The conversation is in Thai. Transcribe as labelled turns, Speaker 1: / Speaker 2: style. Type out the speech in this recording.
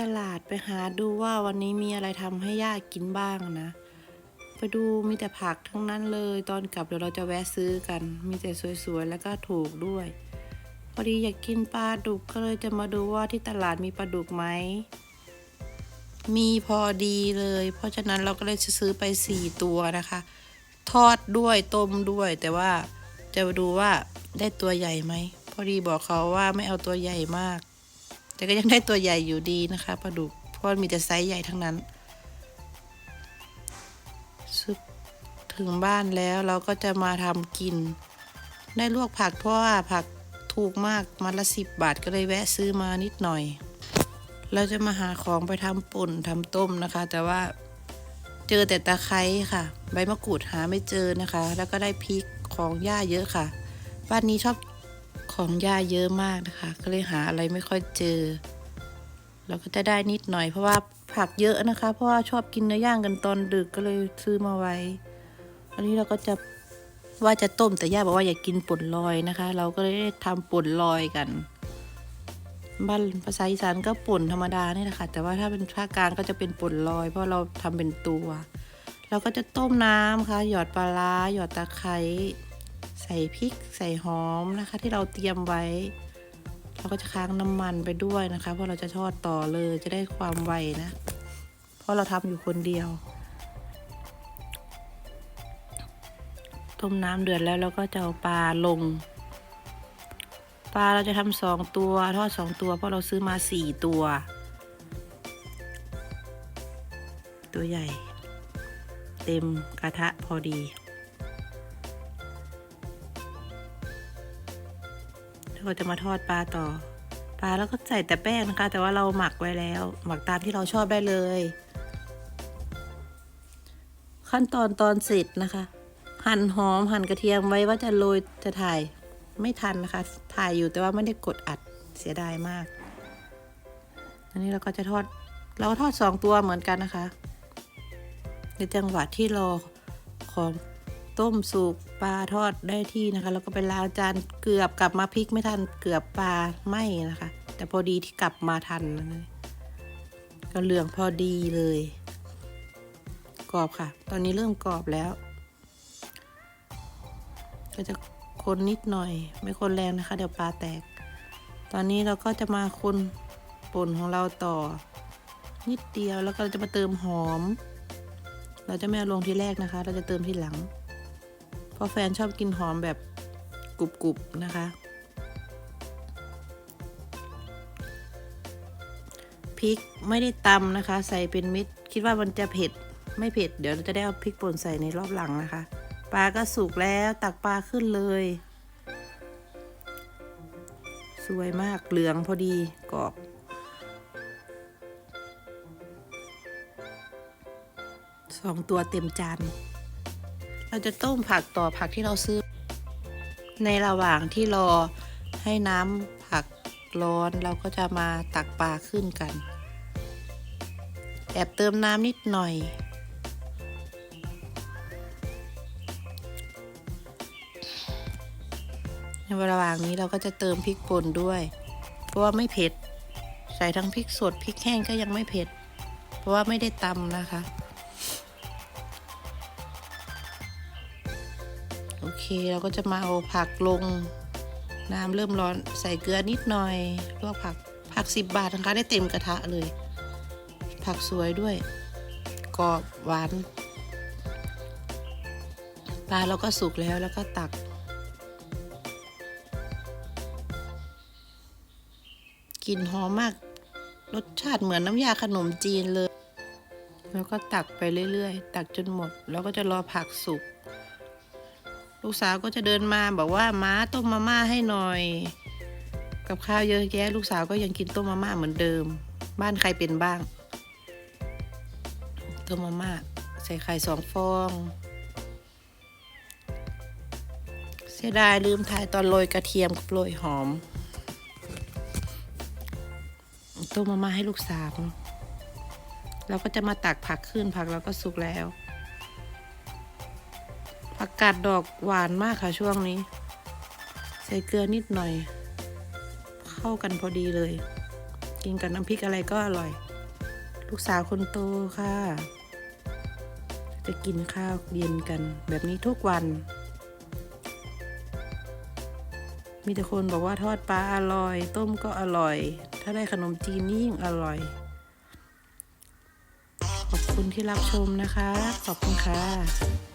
Speaker 1: ตลาดไปหาดูว่าวันนี้มีอะไรทำให้ย่ากินบ้างนะ ไปดูมีแต่ผักทั้งนั้นเลย ตอนกลับเดี๋ยวเราจะแวะซื้อกัน มีแต่สวยๆแล้วก็ถูกด้วย พอดีอยากกินปลาดุกก็เลยจะมาดูว่าที่ตลาดมีปลาดุกไหมมีพอดีเลย เพราะฉะนั้นเราก็เลยจะซื้อไปสี่ตัวนะคะ ทอดด้วยต้มด้วย แต่ว่าจะดูว่าได้ตัวใหญ่ไหมพอดีบอกเขาว่าไม่เอาตัวใหญ่มาก แต่ก็ยังได้ตัวใหญ่อยู่ดีนะคะปลาดุกเพราะมีแต่ไซส์ใหญ่ทั้งนั้นซึบถึงบ้านแล้วเราก็จะมาทำกิน ได้ลวกผักเพราะว่าผักถูกมากมัดละสิบบาทก็เลยแวะซื้อมานิดหน่อย เราจะมาหาของไปทำป่นทำต้มนะคะ แต่ว่าเจอแต่ตะไคร้ค่ะ ใบมะกรูดหาไม่เจอนะคะ แล้วก็ได้พริกของย่าเยอะค่ะ บ้านนี้ชอบ ของย่าเยอะมากนะคะ ก็เลยหาอะไรไม่ค่อยเจอ เราก็จะได้นิดหน่อยเพราะว่าผักเยอะนะคะ เพราะว่าชอบกินเนื้อย่างกันตอนดึกก็เลยซื้อมาไว้ อันนี้เราก็จะว่าจะต้มแต่ย่าบอกว่าอย่ากกินป่นลอยนะคะ เราก็เลยทำป่นลอยกัน บ้านภาษาอีสานก็ป่นธรรมดานี่แหละค่ะแต่ว่าถ้าเป็นภาคกลางก็จะเป็นป่นลอย เพราะเราทำเป็นตัว เราก็จะต้มน้ำค่ะ หยอดปลาร้าหยอดตะไคร้ ใส่พริกใส่หอมนะคะ ที่เราเตรียมไว้ เราก็จะค้างน้ำมันไปด้วยนะคะ เพราะเราจะทอดต่อเลยจะได้ความไวนะ เพราะเราทำอยู่คนเดียว ต้มน้ำเดือดแล้วเราก็จะเอาปลาลง ปลาเราจะทำสองตัวทอดสองตัว เพราะเราซื้อมาสี่ตัว ตัวใหญ่ เต็มกระทะพอดี แล้วก็จะมาทอดปลาต่อ ปลาแล้วก็ใส่แต่แป้งนะคะ แต่ว่าเราหมักไว้แล้ว หมักตามที่เราชอบได้เลย ขั้นตอนตอนเสร็จนะคะ หั่นหอมหั่นกระเทียมไว้ว่าจะโรยจะถ่ายไม่ทันนะคะ ถ่ายอยู่แต่ว่าไม่ได้กดอัดเสียดายมาก อันนี้เราก็จะทอด เราก็ทอดสองตัวเหมือนกันนะคะ ในจังหวะที่รอของ ต้มสุกปลาทอดได้ที่นะคะ แล้วก็ไปล้างจานเกือบกลับมาพลิกไม่ทันเกือบปลาไหมนะคะ แต่พอดีที่กลับมาทันนะก็เหลืองพอดีเลย กรอบค่ะ ตอนนี้เริ่มกรอบแล้ว ก็จะคนนิดหน่อย ไม่คนแรงนะคะ เดี๋ยวปลาแตก ตอนนี้เราก็จะมาคนป่นของเราต่อ นิดเดียวแล้วก็จะมาเติมหอม เราจะไม่เอาลงที่แรกนะคะ เราจะเติมที่หลัง เพราะแฟนชอบกินหอมแบบกรุบๆนะคะพริกไม่ได้ตำนะคะ ใส่เป็นเม็ดคิดว่ามันจะเผ็ดไม่เผ็ด เดี๋ยวจะได้เอาพริกป่นใส่ในรอบหลังนะคะ ปลาก็สุกแล้วตักปลาขึ้นเลย สวยมากเหลืองพอดีกรอบสองตัวเต็มจาน เราจะต้มผักต่อผักที่เราซื้อ ในระหว่างที่รอให้น้ำผักร้อนเราก็จะมาตักปลาขึ้นกัน แอบเติมน้ำนิดหน่อย ในระหว่างนี้เราก็จะเติมพริกป่นด้วย เพราะว่าไม่เผ็ด ใส่ทั้งพริกสดพริกแห้งก็ยังไม่เผ็ด เพราะว่าไม่ได้ตำนะคะ โอเคเราก็จะมาเอาผักลง น้ำเริ่มร้อนใส่เกลือนิดหน่อยลวกผักผักสิบบาทนะคะได้เต็มกระทะเลย ผักสวยด้วยกรอบหวานปลาเราก็สุกแล้วแล้วก็ตัก กลิ่นหอมมาก รสชาติเหมือนน้ำยาขนมจีนเลย แล้วก็ตักไปเรื่อยๆ ตักจนหมด แล้วก็จะรอผักสุก ลูกสาวก็จะเดินมาบอกว่าม้าต้มมาม่าให้หน่อย กับข้าวเยอะแยะ ลูกสาวก็ยังกินต้มมาม่าเหมือนเดิม บ้านใครเป็นบ้างต้มมาม่าใส่ไข่สองฟองเสียดายลืมทายตอนโรยกระเทียมกับโรยหอมต้มมาม่าให้ลูกสาวเราก็จะมาตักผักขึ้นผักเราก็สุกแล้ว ผักกาดดอกหวานมากค่ะช่วงนี้ ใส่เกลือนิดหน่อย เข้ากันพอดีเลย กินกับน้ำพริกอะไรก็อร่อย ลูกสาวคนโตค่ะ จะกินข้าวเย็นกันแบบนี้ทุกวัน มีแต่คนบอกว่าทอดปลาอร่อย ต้มก็อร่อย ถ้าได้ขนมจีนนี่ยิ่งอร่อยขอบคุณที่รับชมนะคะ ขอบคุณค่ะ